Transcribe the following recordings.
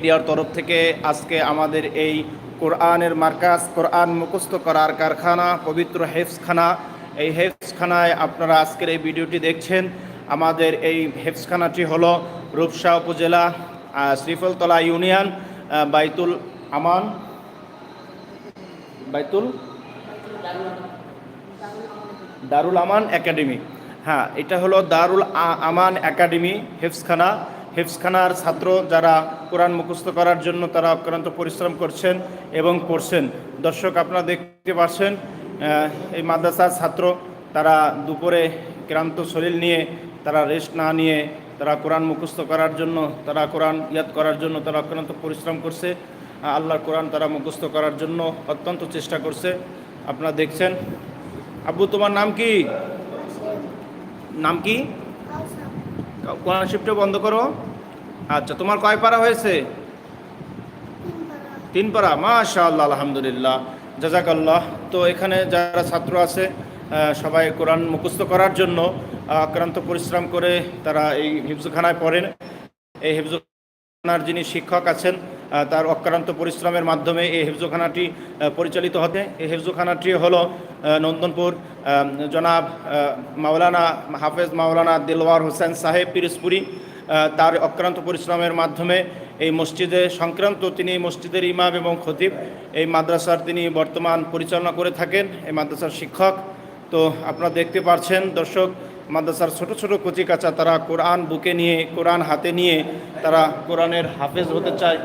মিডিয়ার তরফ থেকে আজকে আমাদের এই কোরআনের মার্কাজ, কোরআন মুখস্থ করার কারখানা, পবিত্র হেফসখানা এই হেফসখানায় আপনারা আজকের এই ভিডিওটি দেখছেন। আমাদের এই হেফসখানাটি হল রূপসা উপজেলা শ্রীফলতলা ইউনিয়ন বাইতুল আমান। বাইতুল? দারুল আমান একাডেমি। হ্যাঁ এটা হলো দারুল আমান একাডেমি হেফসখানা হেফসখানার ছাত্র যারা কোরআন মুখস্থ করার জন্য তারা অক্রান্ত পরিশ্রম করছেন এবং পড়ছেন। দর্শক আপনারা দেখতে পাচ্ছেন এই মাদ্রাসার ছাত্র, তারা দুপুরে ক্লান্ত শরীর নিয়ে, তারা রেস্ট না নিয়ে, তারা কোরআন মুখস্থ করার জন্য, তারা কোরআন ইয়াদ করার জন্য, তারা অক্রান্ত পরিশ্রম করছে। আল্লাহর কোরআন তারা মুখস্থ করার জন্য অত্যন্ত চেষ্টা করছে। আপনারা দেখছেন। আব্বু, তোমার নাম কি? নাম কি? কোরআন শিফটে বন্ধ করো। আচ্ছা তোমার কয় পারা হয়েছে? তিন পারা। মাশা আল্লাহ আলহামদুলিল্লাহ। জাজাকাল্লাহ। তো এখানে যারা ছাত্র আছে সবাই কোরআন মুখস্থ করার জন্য আক্রান্ত পরিশ্রম করে তারা এই হিফজুখানায় পড়েন। এই হিফজুখানার যিনি শিক্ষক আছেন তার অক্রান্ত পরিশ্রমের মাধ্যমে এই হেফজোখানাটি পরিচালিত হতে। এই হেফজোখানাটি হলো নন্দনপুর জনাব মাওলানা হাফেজ মাওলানা দিলওয়ার হোসেন সাহেব পিরিসপুরি তার অক্রান্ত পরিশ্রমের মাধ্যমে এই মসজিদে সংক্রান্ত তিনি মসজিদের ইমাম এবং খতিব। এই মাদ্রাসার তিনি বর্তমান পরিচালনা করে থাকেন, এই মাদ্রাসার শিক্ষক। তো আপনারা দেখতে পাচ্ছেন দর্শক মাদ্রাসার ছোট ছোট কচি কাচা তারা কোরআন বুকে নিয়ে, কোরআন হাতে নিয়ে তারা কোরআনের হাফেজ হতে চায়।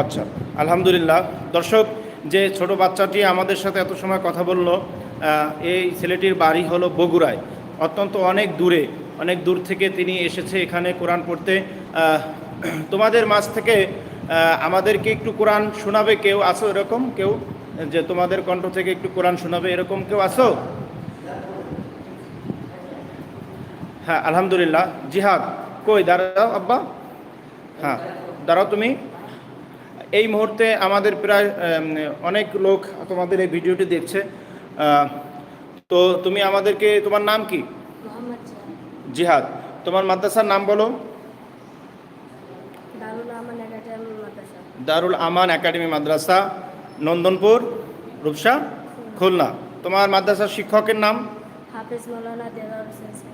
আচ্ছা আলহামদুলিল্লাহ। দর্শক, যে ছোট বাচ্চাটি আমাদের সাথে এত সময় কথা বলল এই ছেলেটির বাড়ি হলো বগুড়ায়। অত্যন্ত অনেক দূরে, অনেক দূর থেকে তিনি এসেছে এখানে কোরআন পড়তে। তোমাদের মাঝ থেকে আমাদেরকে একটু কোরআন শোনাবে কেউ আসো এরকম? কেউ? যে তোমাদের কণ্ঠ থেকে একটু কোরআন শোনাবে এরকম কেউ আসো হ্যাঁ আলহামদুলিল্লাহ। জিহাদ কই? দাঁড়াও আব্বা। হ্যাঁ দাঁড়াও তুমি। এই মুহূর্তে আমাদের প্রায় অনেক লোক তোমাদের এই ভিডিওটি দেখছে। তো তুমি আমাদেরকে তোমার নাম কি? জিহাদ। তোমার মাদ্রাসার নাম বলো। দারুল আমান একাডেমি মাদ্রাসা। নন্দনপুর রূপসা খুলনা। তোমার মাদ্রাসার শিক্ষকের নাম? হাফিজ মৌলানা হোসেন।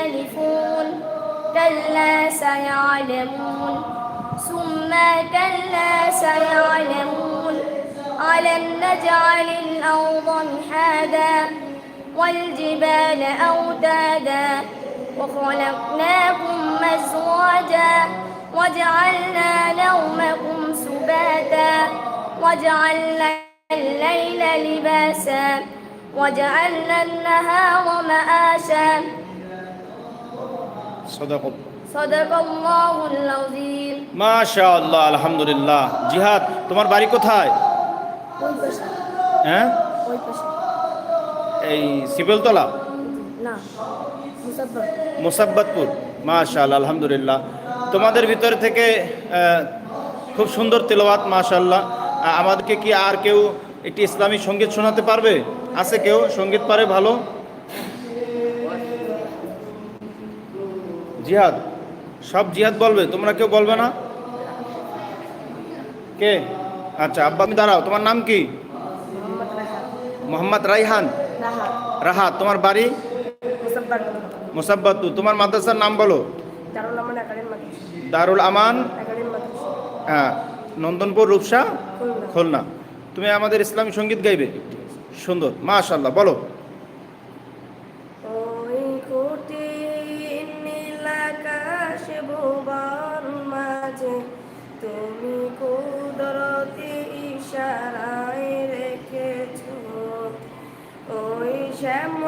مختلفون كلا سيعلمون. ثم كلا سيعلمون. ألم نجعل الأرض مهادا والجبال أوتادا وخلقناكم أزواجا وجعلنا نومكم سباتا وجعلنا الليل لباسا وجعلنا النهار معاشا সদাকব মাশাআল্লাহ আলহামদুলিল্লাহ। জিহাদ তোমার বাড়ি কোথায়? হ্যাঁ? এই সিপেলতলা মুসাব্বতপুর মাশাআল্লাহ আলহামদুলিল্লাহ। তোমাদের ভিতর থেকে খুব সুন্দর তেলাওয়াত মাশাআল্লাহ। আমাদেরকে কি আর কেউ একটি ইসলামী সংগীত শোনাতে পারবে? আছে কেউ? সংগীত পারে ভালো? জিহাদ। সব জিহাদ বলবে, তোমরা কেউ বলবে না? কে? আচ্ছা আব্বা দাঁড়াও, তোমার নাম কি? মোহাম্মদ রাইহান। রাহাত তোমার বাড়ি? মোসাব্বাতু, তোমার মাদ্রাসার নাম বলো। দারুল আমান। হ্যাঁ নন্দনপুর, রূপসা, খুলনা। খুলনা তুমি আমাদের ইসলামী সংগীত গাইবে। সুন্দর মাশাল্লাহ বলো। ওই শ্যামল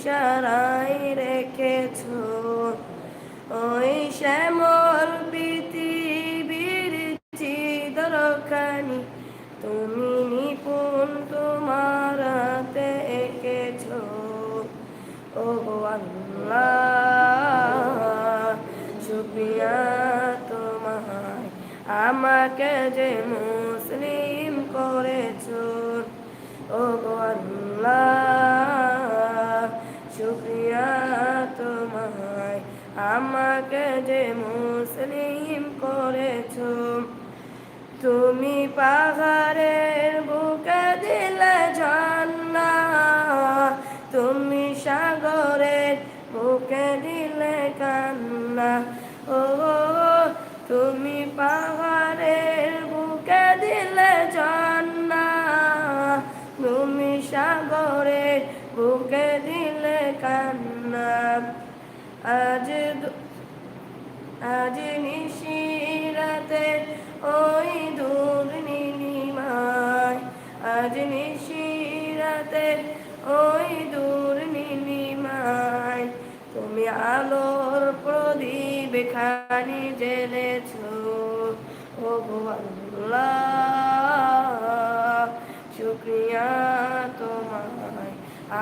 ইশারায় রেখেছ। ওই শ্যামল পৃথিবীর চিদরখানি তুমি নিপুণ তোমার হাতে এঁকেছ। ও শুক্রিয়া তোমায়। আমাকে যে মুসলিম করেছ ও আল্লাহ। শুক্রিয়া তোমায় আমাকে যে মুসলিম করেছ, তুমি পাহাড়ের বুকে দিলে ঝর্ণা তুমি সাগরের বুকে দিলে কান্না ও তুমি আজ নিশিরাতে ওই দূর নীলিমায় আজ নিশিরাতে ওই দূর নীলিমায় তুমি আলোর প্রদীপ খানি জেলেছ ও শুক্রিয়া তোমায়।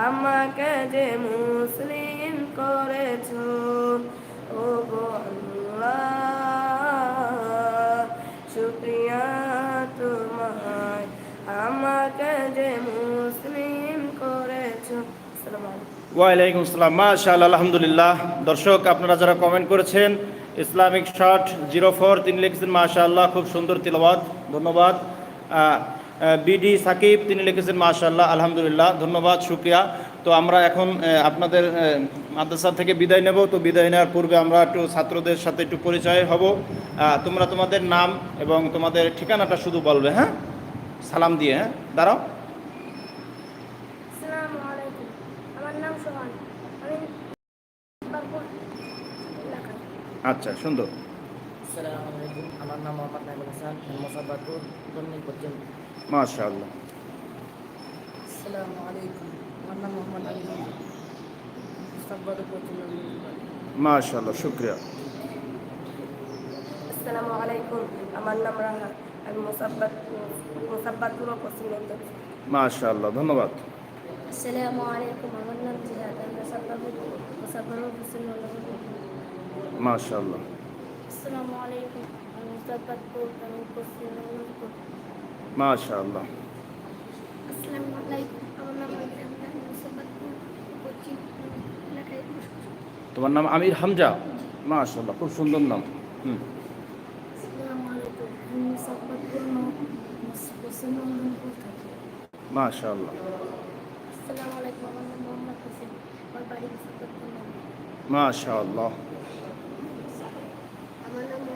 আমাকে যে মুসলিম করেছ? ও আল্লাহ শুক্রিয়া তোমায়। আমাকে যে মুসলিম করেছ। ওয়ালাইকুম আসসালাম। মাশাআল্লাহ, আলহামদুলিল্লাহ। দর্শক, আপনারা যারা কমেন্ট করেছেন ইসলামিক শট জিরো ফোর তিনি লিখেছেন, মাশাআল্লাহ, খুব সুন্দর তিলবাদ ধন্যবাদ। বিডি সাকিব তিনি লিখেছেন মাশাআল্লাহ আলহামদুলিল্লাহ ধন্যবাদ শুক্রিয়া। তো আমরা এখন আপনাদের মাদ্রাসা থেকে বিদায় নেব। তো বিদায় নেওয়ার পূর্বে আমরা একটু ছাত্রদের সাথে একটু পরিচয় হব। তোমরা তোমাদের নাম এবং তোমাদের ঠিকানাটা শুধু বলবে হ্যাঁ? সালাম দিয়ে হ্যাঁ? দাঁড়াও। আসসালামু আলাইকুম। আমার নাম সোহান। আমি বাগপুর এলাকায় আচ্ছা সুন্দর। আমার নাম মোহাম্মদ হাসান। মাশাআল্লাহ। আসসালামু আলাইকুম। আমার নাম মোহাম্মদ আলী মাশাআল্লাহ শুক্রিয়া। আসসালামু আলাইকুম। আমার নাম রাহা। আমি মুসাব্বাত মুসাব্বাতুর পশ্চিম লন্ডন মাশাআল্লাহ ধন্যবাদ। আসসালামু আলাইকুম। আমার নাম জিহাদ। আমি মুসাব্বাবুর মুসাব্বাবুর হোসেন মাশাআল্লাহ। আসসালামু আলাইকুম। আমি মুসাব্বাতপুর আমি পশ্চিম লন্ডন মাশাআল্লাহ। আসসালামু আলাইকুম। আমার নাম। তোমার নাম আমির হামজা? মাশাআল্লাহ খুব সুন্দর নাম। হুম। মাশাআল্লাহ। মাশাআল্লাহ। আমার নাম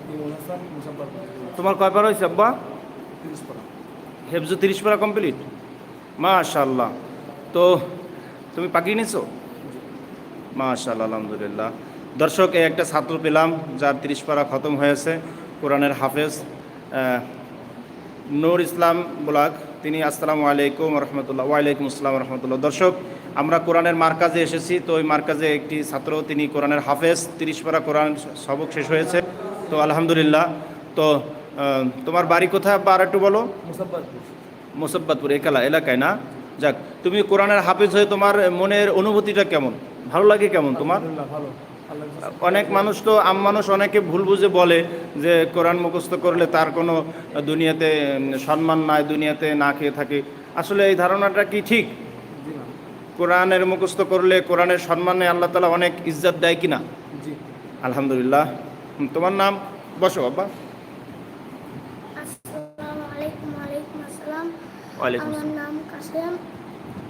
মোহাম্মদ হাসান মুসাব্বাতুর তোমার কয়বার হয়েছে আব্বা? হেফজু তিরিশ পারা কমপ্লিট? মাশাআল্লাহ। তো তুমি পাকিয়ে নিছো? মাশাআল্লাহ আলহামদুলিল্লাহ। দর্শক এই একটা ছাত্র পেলাম যার তিরিশ পারা খতম হয়েছে কোরআনের হাফেজ নূর ইসলাম ব্লাক। তিনি আসসালামু আলাইকুম রহমতুল্লাহ ওয়ালাইকুম আসসালাম রহমতুল্লাহ দর্শক আমরা কোরআনের মার্কাজে এসেছি তো ওই মার্কাজে একটি ছাত্র তিনি কোরআনের হাফেজ তিরিশ পারা কোরআন সবক শেষ হয়েছে। তো আলহামদুলিল্লাহ তো তোমার বাড়ি কোথায়? বা আর একটু বলো। মুসাব্বাতুর মোসাব্বাতপুর একালা এলাকায় না? যাক তুমি কোরআনের হাফেজ হয়ে তোমার মনের অনুভূতিটা কেমন? ভালো লাগে কেমন তোমার? ভালো। অনেক মানুষ তো আম মানুষ অনেকে ভুল বুঝে বলে যে কোরআন মুখস্থ করলে তার কোনো দুনিয়াতে সম্মান নাই দুনিয়াতে না খেয়ে থাকে। আসলে এই ধারণাটা কি ঠিক? না কোরআনের মুখস্থ করলে কোরআনের সম্মানে আল্লাহ তালা অনেক ইজ্জত দেয় কিনা? জি। আলহামদুলিল্লাহ। তোমার নাম? বসো বাবা আসসালামু আলাইকুম ওয়ালাইকুম আসসালাম। ওয়ালাইকুম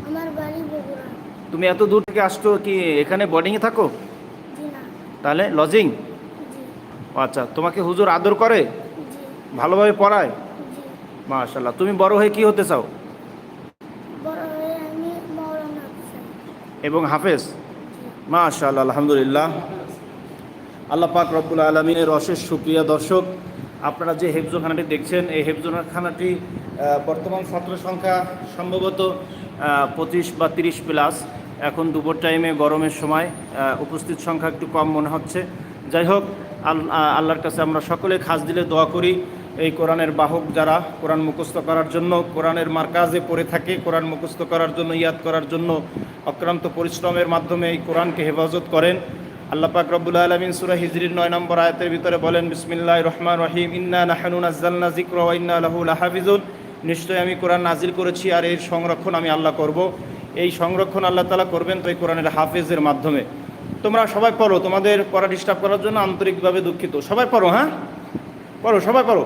আমার বাড়ি বগুড়া। তুমি এত দূর থেকে আসছো কি এখানে বোর্ডিংয়ে থাকো? তাহলে লজিং আচ্ছা তোমাকে হুজুর আদর করে? ভালোভাবে পড়ায়? মাশাল্লাহ তুমি বড় হয়ে কি হতে চাও? এবং হাফেজ? মাশাল্লাহ আলহামদুলিল্লাহ। আল্লাহ পাক রব্বুল আলমিনের অশেষ সুপ্রিয় দর্শক আপনারা যে হেফজোখানাটি দেখছেন এই হেফজোখানাটি বর্তমান ছাত্র সংখ্যা সম্ভবত পঁচিশ বা তিরিশ প্লাস এখন দুপুর টাইমে গরমের সময় উপস্থিত সংখ্যা একটু কম মনে হচ্ছে। যাই হোক, আল- আল্লাহর কাছে আমরা সকলে খাস দিলে দোয়া করি। এই কোরআনের বাহক যারা, কোরআন মুখস্থ করার জন্য, কোরআনের মার্কাজে পড়ে থাকে, কোরআন মুখস্থ করার জন্য, ইয়াদ করার জন্য অক্রান্ত পরিশ্রমের মাধ্যমে এই কোরআনকে হেফাজত করেন। আল্লাহ পাক রব্বুল আলমিন সুরা হিজরির নয় নম্বর আয়াতের ভিতরে বলেন বিসমিল্লাহ রহমান রহিম। ইন্না নাহানু নাজ্জালনা জিক্র ইন্না লাহু লাহাফিজুন। নিশ্চয়ই আমি কোরআন নাজিল করেছি আর এর সংরক্ষণ আমি আল্লাহ করব। এই সংরক্ষণ আল্লাহ তালা করবেন তো এই কোরআনের হাফেজের মাধ্যমে। তোমরা সবাই পড়ো, তোমাদের পড়া ডিস্টার্ব করার জন্য আন্তরিকভাবে দুঃখিত। সবাই পড়ো হ্যাঁ? পড়ো, সবাই পড়ো।